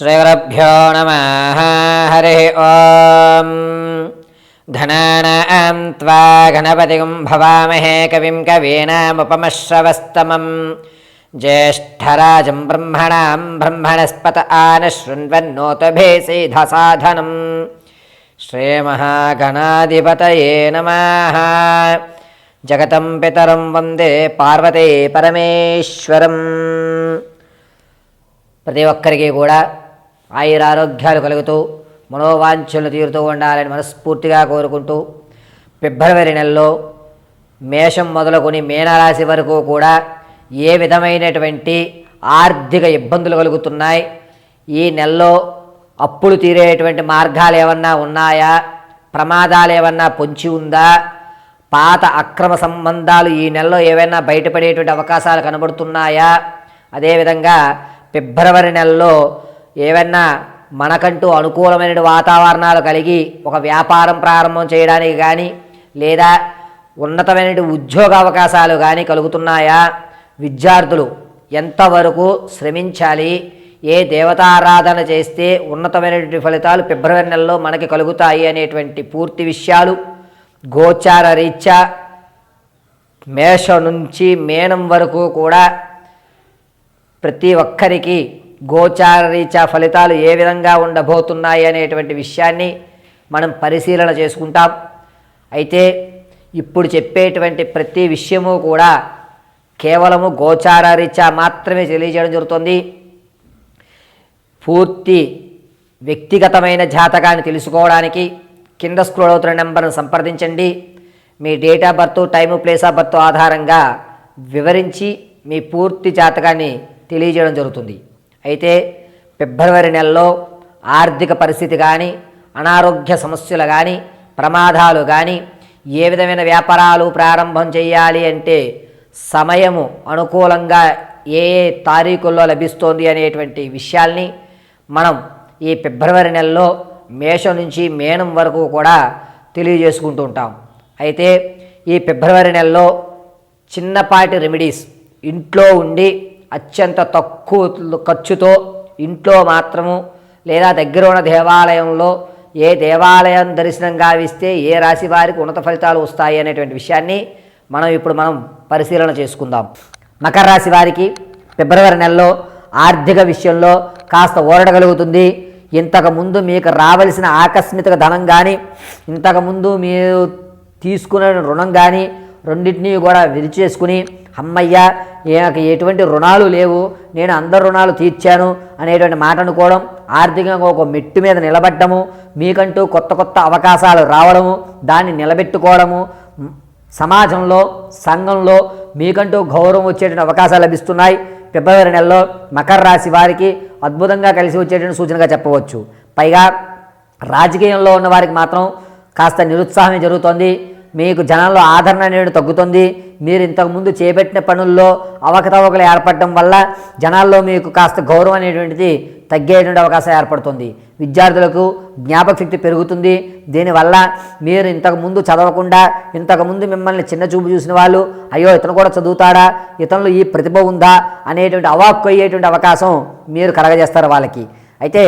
श्रीगुरुभ्यो नमः हरिः ॐ घनानां त्वा गणपतिं भवामहे कविं कवीनामुपमश्रवस्तमं ज्येष्ठराजं ब्रह्मणां ब्रह्मणस्पत आनशृण्वन्नोतभेसीधसाधनं श्रीमहागणाधिपतये नमः जगतं पितरं वन्दे पार्वती परमेश्वरम् ప్రతి ఒక్కరికి కూడా ఆయురారోగ్యాలు కలుగుతూ మనోవాంఛలు తీరుతూ ఉండాలని మనస్ఫూర్తిగా కోరుకుంటూ ఫిబ్రవరి నెలలో మేషం మొదలుకొని మీనరాశి వరకు కూడా ఏ విధమైనటువంటి ఆర్థిక ఇబ్బందులు కలుగుతున్నాయి? ఈ నెలలో అప్పులు తీరేటువంటి మార్గాలు ఏమన్నా ఉన్నాయా? ప్రమాదాలు ఏమన్నా పొంచి ఉందా? పాత అక్రమ సంబంధాలు ఈ నెలలో ఏవైనా బయటపడేటువంటి అవకాశాలు కనబడుతున్నాయా? అదేవిధంగా ఫిబ్రవరి నెలలో ఏవైనా మనకంటూ అనుకూలమైన వాతావరణాలు కలిగి ఒక వ్యాపారం ప్రారంభం చేయడానికి కానీ లేదా ఉన్నతమైన ఉద్యోగ అవకాశాలు కానీ కలుగుతున్నాయా? విద్యార్థులు ఎంతవరకు శ్రమించాలి? ఏ దేవతారాధన చేస్తే ఉన్నతమైనటువంటి ఫలితాలు ఫిబ్రవరి నెలలో మనకి కలుగుతాయి అనేటువంటి పూర్తి విషయాలు గోచార రీత్యా మేష నుంచి మేనం వరకు కూడా ప్రతి ఒక్కరికి గోచారరీత్యా ఫలితాలు ఏ విధంగా ఉండబోతున్నాయి అనేటువంటి విషయాన్ని మనం పరిశీలన చేసుకుంటాం. అయితే ఇప్పుడు చెప్పేటువంటి ప్రతి విషయము కూడా కేవలము గోచారరీత్యా మాత్రమే తెలియజేయడం జరుగుతుంది. పూర్తి వ్యక్తిగతమైన జాతకాన్ని తెలుసుకోవడానికి కింద స్క్రోల్ అవుతున్న నెంబర్ను సంప్రదించండి. మీ date of birth time place of birth ఆధారంగా వివరించి మీ పూర్తి జాతకాన్ని తెలియజేయడం జరుగుతుంది. అయితే ఫిబ్రవరి నెలలో ఆర్థిక పరిస్థితి కానీ అనారోగ్య సమస్యలు కానీ ప్రమాదాలు కానీ ఏ విధమైన వ్యాపారాలు ప్రారంభం చేయాలి అంటే సమయము అనుకూలంగా ఏ ఏ తారీఖుల్లో లభిస్తోంది అనేటువంటి విషయాల్ని మనం ఈ ఫిబ్రవరి నెలలో మేషం నుంచి మేనం వరకు కూడా తెలియజేసుకుంటూ ఉంటాం. అయితే ఈ ఫిబ్రవరి నెలలో చిన్నపాటి రెమెడీస్ ఇంట్లో ఉండి అత్యంత తక్కువ ఖర్చుతో ఇంట్లో మాత్రము లేదా దగ్గర ఉన్న దేవాలయంలో ఏ దేవాలయం దర్శనం గావిస్తే ఏ రాశి వారికి ఉన్నత ఫలితాలు వస్తాయి అనేటువంటి విషయాన్ని మనం ఇప్పుడు మనం పరిశీలన చేసుకుందాం. మకర రాశి వారికి ఫిబ్రవరి నెలలో ఆర్థిక విషయంలో కాస్త ఓరడగలుగుతుంది ఇంతకుముందు మీకు రావలసిన ఆకస్మిక ధనం కానీ ఇంతకుముందు మీరు తీసుకున్న రుణం కానీ రెండింటినీ కూడా విరిచేసుకుని అమ్మయ్య నాకు ఎటువంటి రుణాలు లేవు నేను అందరు రుణాలు తీర్చాను అనేటువంటి మాట అనుకోవడం ఆర్థికంగా ఒక మెట్టు మీద నిలబడ్డము మీకంటూ కొత్త కొత్త అవకాశాలు రావడము దాన్ని నిలబెట్టుకోవడము సమాజంలో సంఘంలో మీకంటూ గౌరవం వచ్చేటువంటి అవకాశాలు లభిస్తున్నాయి. ఫిబ్రవరి నెలలో మకర రాశి వారికి అద్భుతంగా కలిసి వచ్చేటువంటి సూచనగా చెప్పవచ్చు. పైగా రాజకీయంలో ఉన్న వారికి మాత్రం కాస్త నిరుత్సాహమే జరుగుతోంది. మీకు జనాల్లో ఆదరణ అనేది తగ్గుతుంది. మీరు ఇంతకుముందు చేపట్టిన పనుల్లో అవకతవకలు ఏర్పడటం వల్ల జనాల్లో మీకు కాస్త గౌరవం అనేటువంటిది తగ్గేటువంటి అవకాశం ఏర్పడుతుంది. విద్యార్థులకు జ్ఞాపక శక్తి పెరుగుతుంది. దీనివల్ల మీరు ఇంతకుముందు చదవకుండా ఇంతకుముందు మిమ్మల్ని చిన్న చూపు చూసిన వాళ్ళు అయ్యో ఇతను కూడా చదువుతాడా ఇతనిలో ఈ ప్రతిభ ఉందా అనేటువంటి అవాక్కు అయ్యేటువంటి అవకాశం మీరు కలగజేస్తారు వాళ్ళకి. అయితే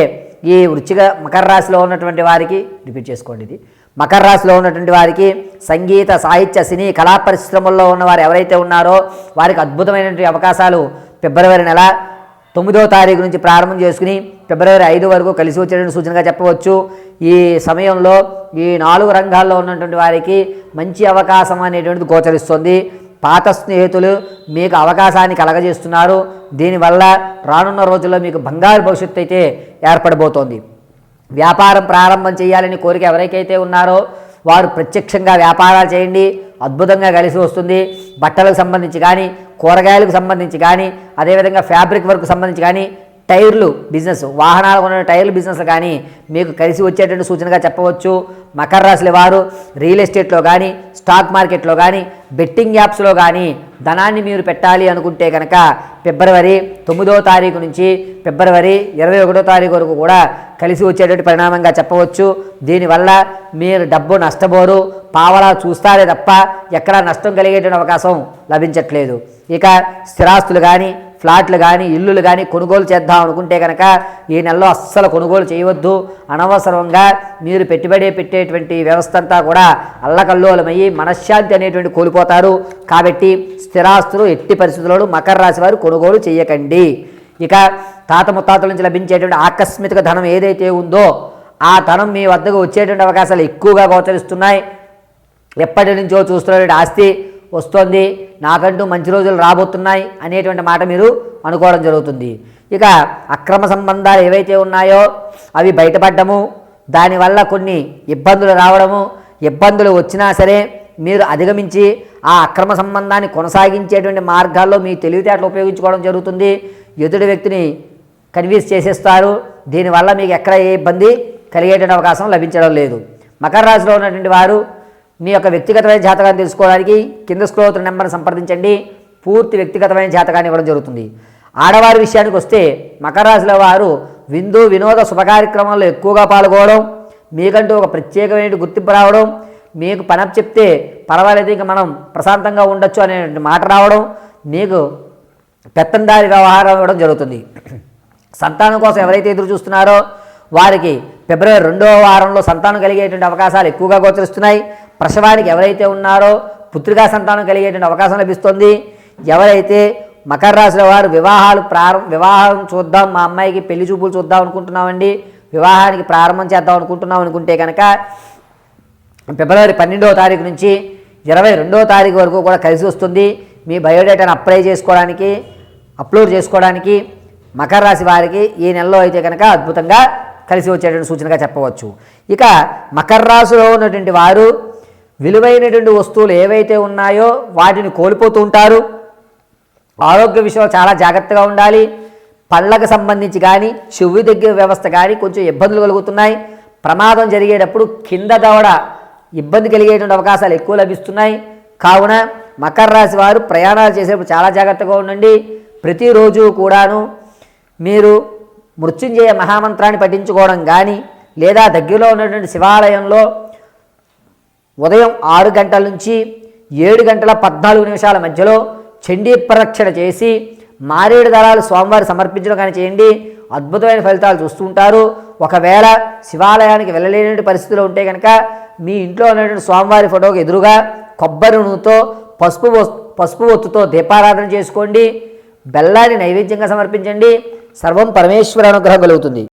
ఈ వృచ్చిక మకర రాశిలో ఉన్నటువంటి వారికి రిపీట్ చేసుకోండి ఇది. మకర రాశిలో ఉన్నటువంటి వారికి సంగీత సాహిత్య సినీ కళా పరిశ్రమల్లో ఉన్నవారు ఎవరైతే ఉన్నారో వారికి అద్భుతమైనటువంటి అవకాశాలు ఫిబ్రవరి నెల తొమ్మిదో తారీఖు నుంచి ప్రారంభం చేసుకుని ఫిబ్రవరి ఐదు వరకు కలిసి వచ్చేటువంటి సూచనగా చెప్పవచ్చు. ఈ సమయంలో ఈ నాలుగు రంగాల్లో ఉన్నటువంటి వారికి మంచి అవకాశం అనేటువంటిది గోచరిస్తుంది. పాత స్నేహితులు మీకు అవకాశాన్ని కలగజేస్తున్నారు. దీనివల్ల రానున్న రోజుల్లో మీకు బంగారు భవిష్యత్తు అయితే ఏర్పడబోతోంది. వ్యాపారం ప్రారంభం చేయాలని కోరిక ఎవరికైతే ఉన్నారో వారు ప్రత్యక్షంగా వ్యాపారాలు చేయండి అద్భుతంగా కలిసి వస్తుంది. బట్టలకు సంబంధించి కానీ కూరగాయలకు సంబంధించి కానీ అదేవిధంగా ఫ్యాబ్రిక్ వర్క్ సంబంధించి కానీ టైర్లు బిజినెస్ వాహనాలు ఉన్న టైర్లు బిజినెస్ కానీ మీకు కలిసి వచ్చేటువంటి సూచనగా చెప్పవచ్చు. మకర రాశుల వారు రియల్ ఎస్టేట్లో కానీ స్టాక్ మార్కెట్లో కానీ బెట్టింగ్ యాప్స్లో కానీ ధనాన్ని మీరు పెట్టాలి అనుకుంటే కనుక ఫిబ్రవరి తొమ్మిదో తారీఖు నుంచి ఫిబ్రవరి ఇరవై ఒకటో తారీఖు వరకు కూడా కలిసి వచ్చేటువంటి పరిణామంగా చెప్పవచ్చు. దీనివల్ల మీరు డబ్బు నష్టపోరు పావలా చూస్తారే తప్ప ఎక్కడా నష్టం కలిగేటువంటి అవకాశం లభించట్లేదు. ఇక స్థిరాస్తులు కానీ ఫ్లాట్లు కానీ ఇల్లులు కానీ కొనుగోలు చేద్దాం అనుకుంటే కనుక ఈ నెలలో అస్సలు కొనుగోలు చేయవద్దు. అనవసరంగా మీరు పెట్టుబడి పెట్టేటువంటి వ్యవస్థ అంతా కూడా అల్లకల్లోలమయ్యి మనశ్శాంతి అనేటువంటి కోల్పోతారు. కాబట్టి స్థిరాస్తులు ఎట్టి పరిస్థితుల్లో మకర రాశి వారు కొనుగోలు చేయకండి. ఇక తాత ముత్తాతల నుంచి లభించేటువంటి ఆకస్మిక ధనం ఏదైతే ఉందో ఆ ధనం మీ వద్దకు వచ్చేటువంటి అవకాశాలు ఎక్కువగా గోచరిస్తున్నాయి. ఎప్పటి నుంచో చూస్తున్నటువంటి ఆస్తి వస్తోంది. నాకంటూ మంచి రోజులు రాబోతున్నాయి అనేటువంటి మాట మీరు అనుకోవడం జరుగుతుంది. ఇక అక్రమ సంబంధాలు ఏవైతే ఉన్నాయో అవి బయటపడ్డము దానివల్ల కొన్ని ఇబ్బందులు రావడము ఇబ్బందులు వచ్చినా సరే మీరు అధిగమించి ఆ అక్రమ సంబంధాన్ని కొనసాగించేటువంటి మార్గాల్లో మీ తెలివితేటలు ఉపయోగించుకోవడం జరుగుతుంది. ఎదుటి వ్యక్తిని కన్విన్స్ చేసేస్తారు. దీనివల్ల మీకు ఎక్కడ ఏ ఇబ్బంది కలిగేటువంటి అవకాశం లభించడం లేదు. మకర రాశిలో ఉన్నటువంటి వారు మీ యొక్క వ్యక్తిగతమైన జాతకాన్ని తెలుసుకోవడానికి కింద స్క్రోత్ నెంబర్ని సంప్రదించండి. పూర్తి వ్యక్తిగతమైన జాతకాన్ని ఇవ్వడం జరుగుతుంది. ఆడవారి విషయానికి వస్తే మకర రాశిలో వారు విందు వినోద శుభకార్యక్రమాల్లో ఎక్కువగా పాల్గొనడం మీకంటూ ఒక ప్రత్యేకమైన గుర్తింపు రావడం మీకు పని చెప్తే పర్వాలేదు ఇంకా మనం ప్రశాంతంగా ఉండొచ్చు అనే మాట రావడం మీకు పెత్తందారి వ్యవహారం ఇవ్వడం జరుగుతుంది. సంతానం కోసం ఎవరైతే ఎదురు చూస్తున్నారో వారికి ఫిబ్రవరి రెండవ వారంలో సంతానం కలిగేటువంటి అవకాశాలు ఎక్కువగా గోచరిస్తున్నాయి. ప్రసవానికి ఎవరైతే ఉన్నారో పుత్రికా సంతానం కలిగేటువంటి అవకాశం లభిస్తుంది. ఎవరైతే మకర రాశిలో వారు వివాహాలు ప్రారంభ వివాహం చూద్దాం మా అమ్మాయికి పెళ్ళి చూపులు చూద్దాం అనుకుంటున్నామండి వివాహానికి ప్రారంభం చేద్దాం అనుకుంటున్నాం అనుకుంటే కనుక ఫిబ్రవరి పన్నెండవ తారీఖు నుంచి ఇరవై రెండవ తారీఖు వరకు కూడా కలిసి వస్తుంది. మీ బయోడేటాను అప్లై చేసుకోవడానికి అప్లోడ్ చేసుకోవడానికి మకర రాశి వారికి ఈ నెలలో అయితే కనుక అద్భుతంగా కలిసి వచ్చేటువంటి సూచనగా చెప్పవచ్చు. ఇక మకర రాశిలో ఉన్నటువంటి వారు విలువైనటువంటి వస్తువులు ఏవైతే ఉన్నాయో వాటిని కోల్పోతూ ఉంటారు. ఆరోగ్య విషయంలో చాలా జాగ్రత్తగా ఉండాలి. పళ్ళకు సంబంధించి కానీ చెవి దగ్గర వ్యవస్థ కానీ కొంచెం ఇబ్బందులు కలుగుతున్నాయి. ప్రమాదం జరిగేటప్పుడు కింద దవడ ఇబ్బంది కలిగేటువంటి అవకాశాలు ఎక్కువ లభిస్తున్నాయి. కావున మకర రాశి వారు ప్రయాణాలు చేసేటప్పుడు చాలా జాగ్రత్తగా ఉండండి. ప్రతిరోజు కూడాను మీరు మృత్యుంజయ మహామంత్రాన్ని పఠించుకోవడం కానీ లేదా దగ్గరలో ఉన్నటువంటి శివాలయంలో ఉదయం ఆరు గంటల నుంచి ఏడు గంటల పద్నాలుగు నిమిషాల మధ్యలో చండీ ప్రదక్షిణ చేసి మారేడు దళాలు స్వామివారి సమర్పించడం కానీ చేయండి. అద్భుతమైన ఫలితాలు చూస్తూ ఉంటారు. ఒకవేళ శివాలయానికి వెళ్ళలేని పరిస్థితిలో ఉంటే కనుక మీ ఇంట్లో ఉన్నటువంటి స్వామివారి ఫోటోకి ఎదురుగా కొబ్బరి నూనెతో పసుపు పసుపు ఒత్తుతో దీపారాధన చేసుకోండి. బెల్లాన్ని నైవేద్యంగా సమర్పించండి. సర్వం పరమేశ్వర అనుగ్రహం కలుగుతుంది.